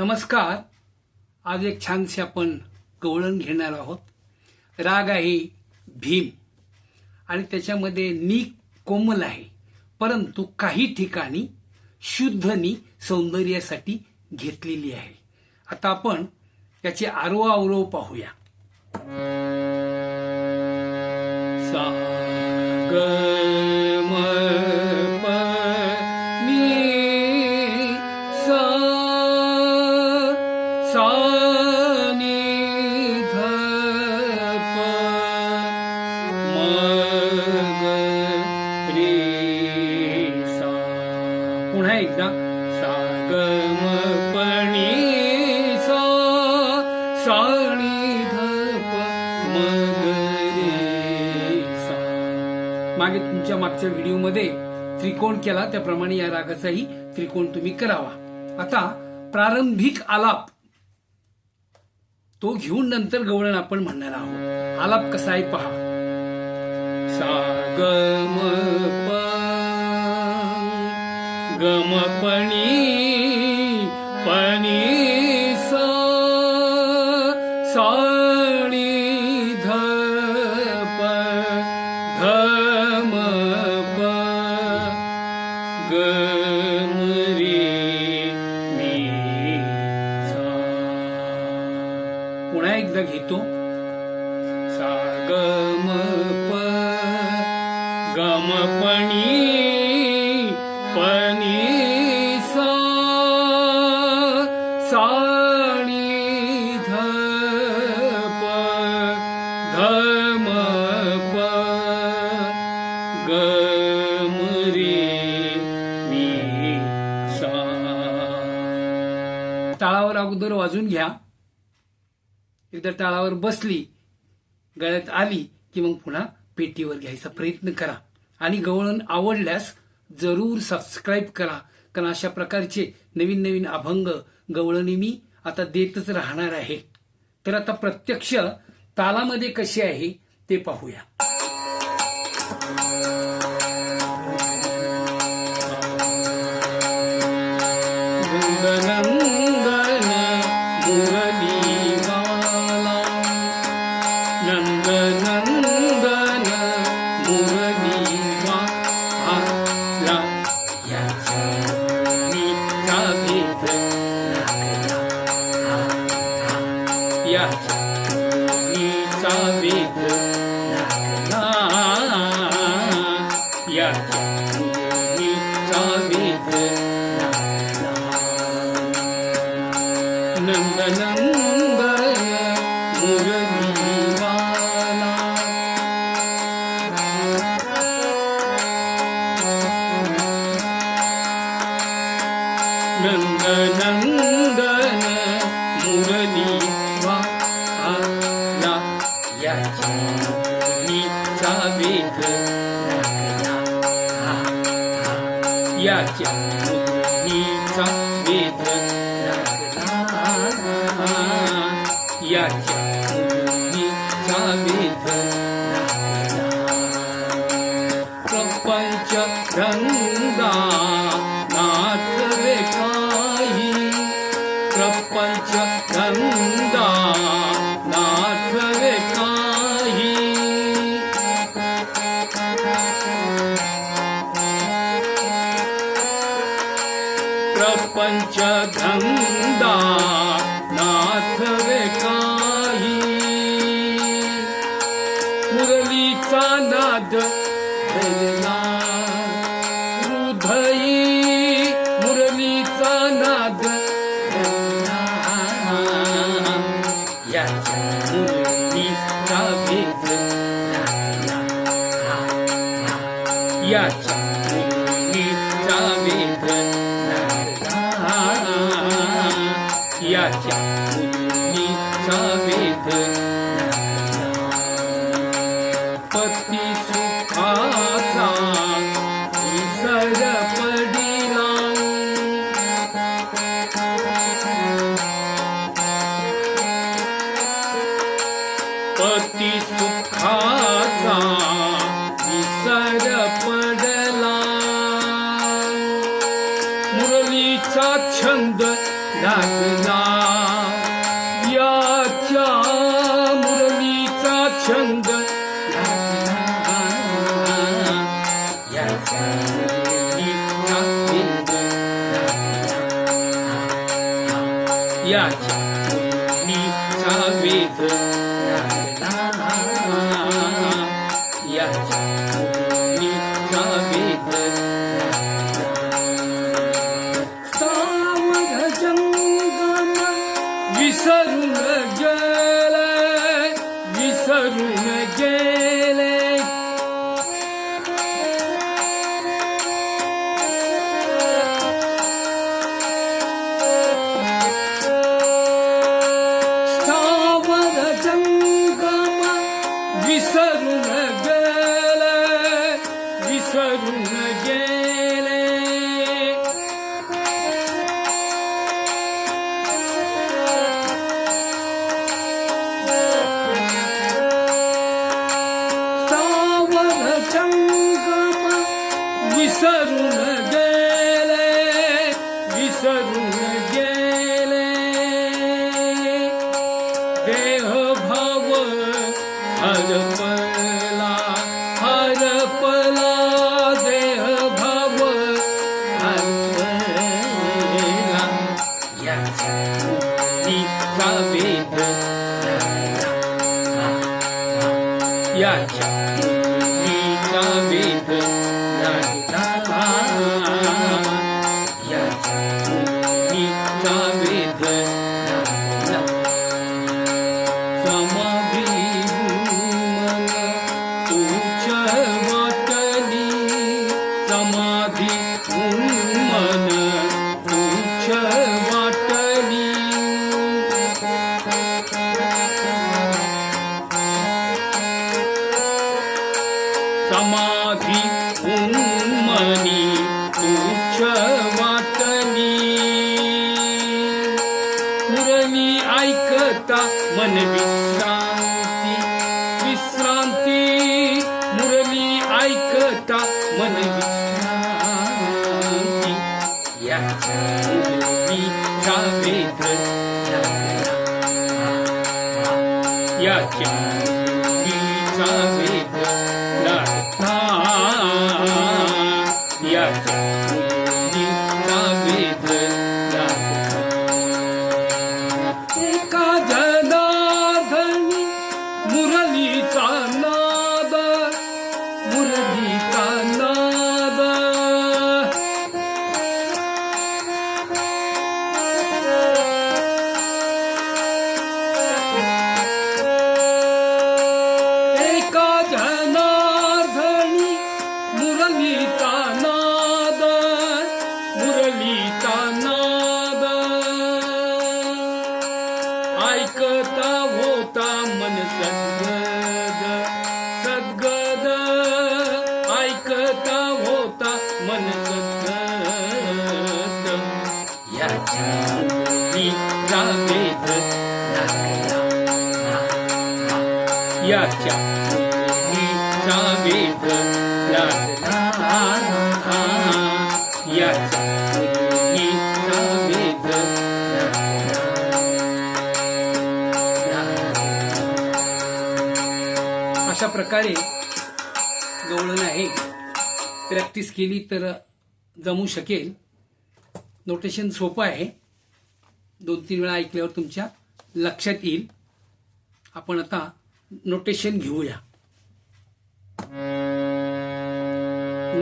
नमस्कार. आज एक छानसे आपण गवळण घेणार आहोत. राग आहे भीम. आणि त्याच्यामध्ये नी कोमल आहे. परंतु काही ठिकाणी शुद्ध नी सौंदर्यासाठी घेतलेली आहे. आता आपण याचे आरोह अवरोह पाहूया. पुन्हा एकदा. सा ग सा. मागे तुमच्या मागच्या व्हिडिओमध्ये त्रिकोण केला त्याप्रमाणे या रागाचाही त्रिकोण तुम्ही करावा. आता प्रारंभिक आलाप. तो घेऊन नंतर गवळण आपण म्हणणार आहोत. आलाप कसा आहे पहा. सा ग प पणी पणी पुन्हा एकदा घेतो. सा ग म प ग पणी पणी सा सा नी ध प ध प ग म रे मी सा. टाळावर अगोदर वाजून घ्या. एकदा टाळावर बसली गळ्यात आली की मग पुन्हा पेटीवर घ्यायचा प्रयत्न करा. आणि गवळण आवडल्यास जरूर सबस्क्राईब करा. कारण अशा प्रकारचे नवीन नवीन अभंग गवळणी मी आता देतच राहणार आहे. तर आता प्रत्यक्ष तालामध्ये कशी आहे ते पाहूया. Amen. वेध लागला मुरलीचा नाद आ याच्या विसरून मन विश्राम होता मन सद्गद अशा प्रकारे गवळण आहे. प्रॅक्टिस केली तर जमू शकेल. नोटेशन सोपं आहे. दोन तीन वेळा ऐकल्यावर तुमच्या लक्षात येईल. आपण आता नोटेशन घेऊया.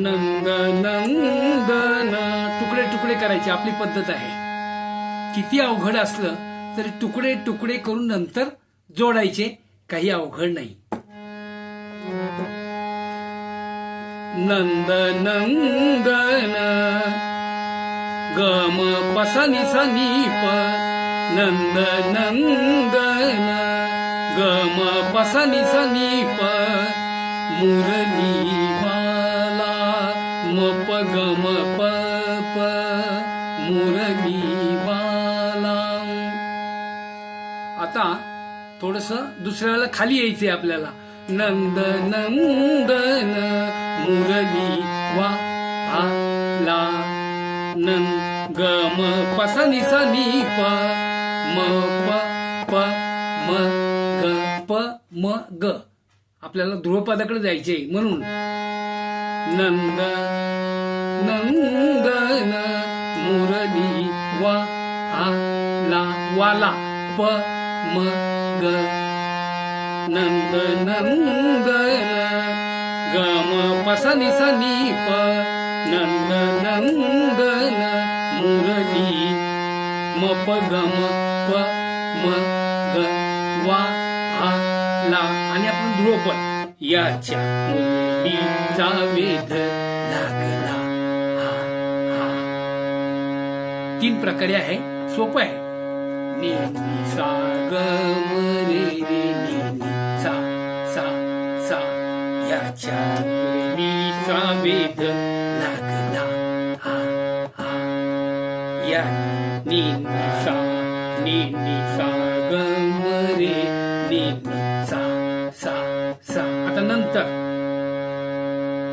नंद नंदन तुकडे तुकडे करायचे. आपली पद्धत आहे. किती अवघड असलं तरी तुकडे तुकडे करून नंतर जोडायचे. काही अवघड नाही. नंद नंदन गम पसनी समीप नंद नंदन गम पसनी समीप मुरली माला मप गम पप मुरली माला आता थोडस दुसऱ्याला खाली यायचे आपल्याला. नंद नंदन मुरली वा आला नन ग म प स नि स नि प म प प म ग प म ग. आपल्याला ध्रुवपदाकडे जायचे म्हणून. नंद नंदन मुरली वा आला वाला प म ग. नंद नंदन ग म प सा नि सा नि नंद नंदन मुरली म प प म ग वा आ ला. आणि आपण ध्रुवपद. याच्या मुरलीचा वेध लागला. हा हा तीन प्रकारे आहे. सोपं आहे. नी सा ग म रे रे. नी याच्या मुरलीचा वेध लागला हा हा या नि नि सा नि सा ग रे नि सा सा सा आता नंतर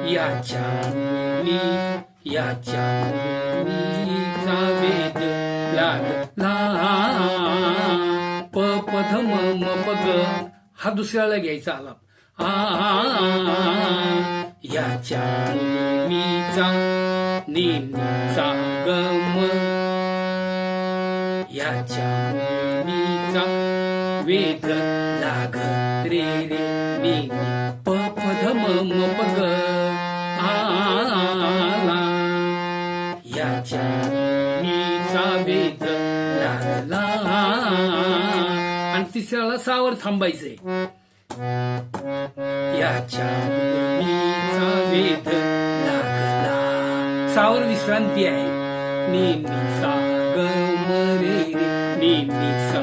याच्या मुली याच्या मुलीचा वेद लागला प पध म म हा दुसऱ्याला घ्यायचा आला आ याच्या मुरलीचा नि याच्या वेद लाग रे रे नि आला याच्या मुरलीचा वेद लागला. आणि तिसऱ्याला सावर थांबायचंय. याच्या मुरलीचा वेद लागला सावर विश्रांती आहे नेहमी सा ग नेहमी सा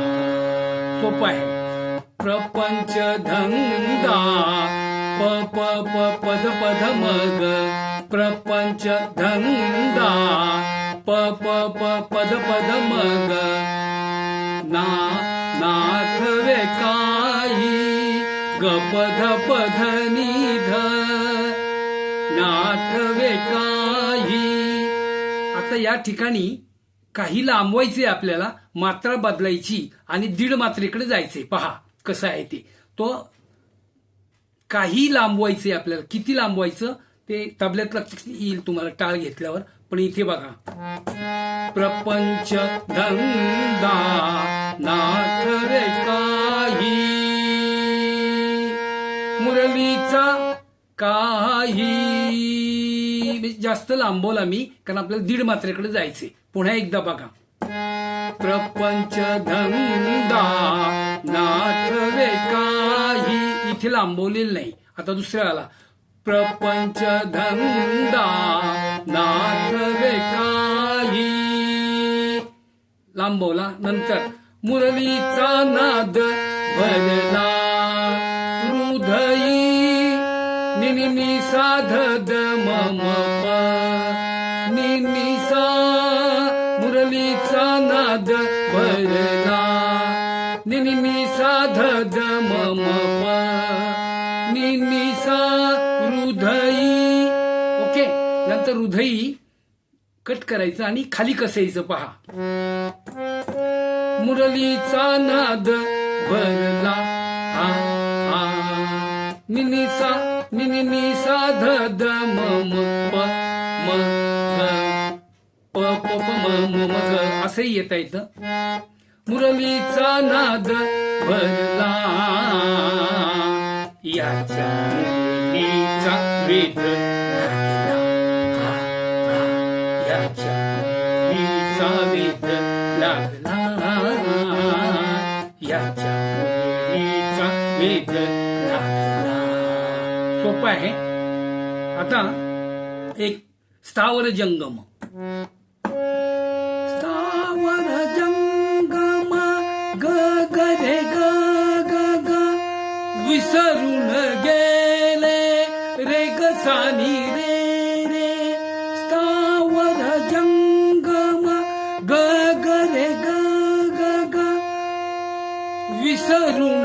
सोपं आहे प्रपंच धंदा प प प पद पद मग प्रपंच धंदा प प प पद पद मग ना नाथ वेका पध पध निध नाथवे काही. आता या ठिकाणी काही लांबवायचे आपल्याला मात्रा बदलायची आणि दीड मात्रेकडे जायचे पहा कसं आहे ते. तो काही लांबवायचे आपल्याला. किती लांबवायचं? ते तबल्यात लक्षात येईल तुम्हाला टाळ घेतल्यावर. पण इथे बघा. प्रपंच धंदा नाथ रे काही. मुरलीचा काही. जास्त लांबवला मी कारण आपल्याला दीड मात्रेकडे जायचे पुन्हा एकदा बघा. प्रपंच धंदा नाथ रे काही. इथे लांबवलेलं नाही. आता दुसऱ्या आला. प्रपंच धंदा नाथ रे काही. लांबवला. नंतर मुरलीचा नाद भरला निनी साध द मम प। निनी सा मुरलीचा नाद भरला निनी साध द मम प। निनी सा हृदयी ओके नंतर हृदयी कट करायचं आणि खाली कसायचं पहा. मुरलीचा नाद भरला हा हा. निनिसा निनिसा ध द म म प म प प प म म म असंही येता येतं मुरलीचा नाद भरला. याच्या मुरलीचा वेद लागला याच्या मुरलीचा वेद लागला. याच्या मुरलीचा वेद सोपं आहे. आता एक स्थावर जंगम. स्थावर जंगम ग ग रे ग ग ग. विसरून गेले रे ग सानी रे रे. स्थावर जंगम ग ग रे ग ग ग. विसरून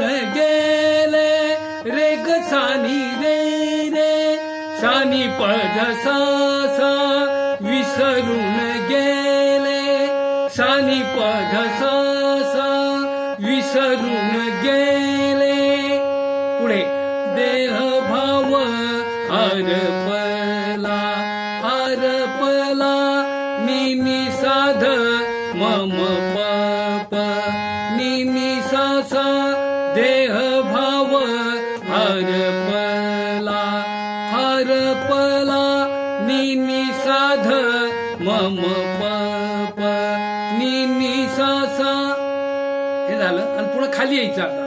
सानी विसरून गेले. सानी सा विसरून गेले. पुढे देह भाव हरपला निमी सा सा. हे झालं. आणि पुढे खाली यायचं आता.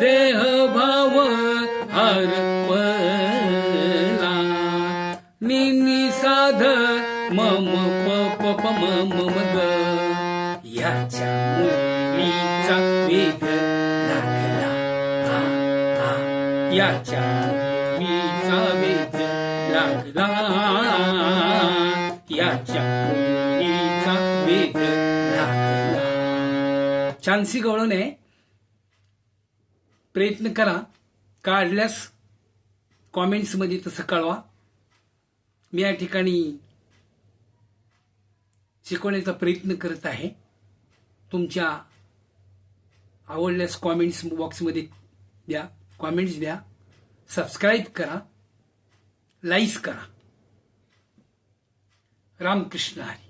देह भाव हरपला निमी साध मम प प प म म म ग. याच्या मुलीचा वेध लागला. हा हा याच्या चान्सी गवळण प्रयत्न करा. काढल्यास कॉमेंट्समध्ये तसं कळवा. मी या ठिकाणी शिकवण्याचा प्रयत्न करत आहे. तुमच्या आवडल्यास कॉमेंट्स बॉक्समध्ये द्या. कॉमेंट्स द्या. सबस्क्राईब करा. लाईक्स करा. रामकृष्ण हरी.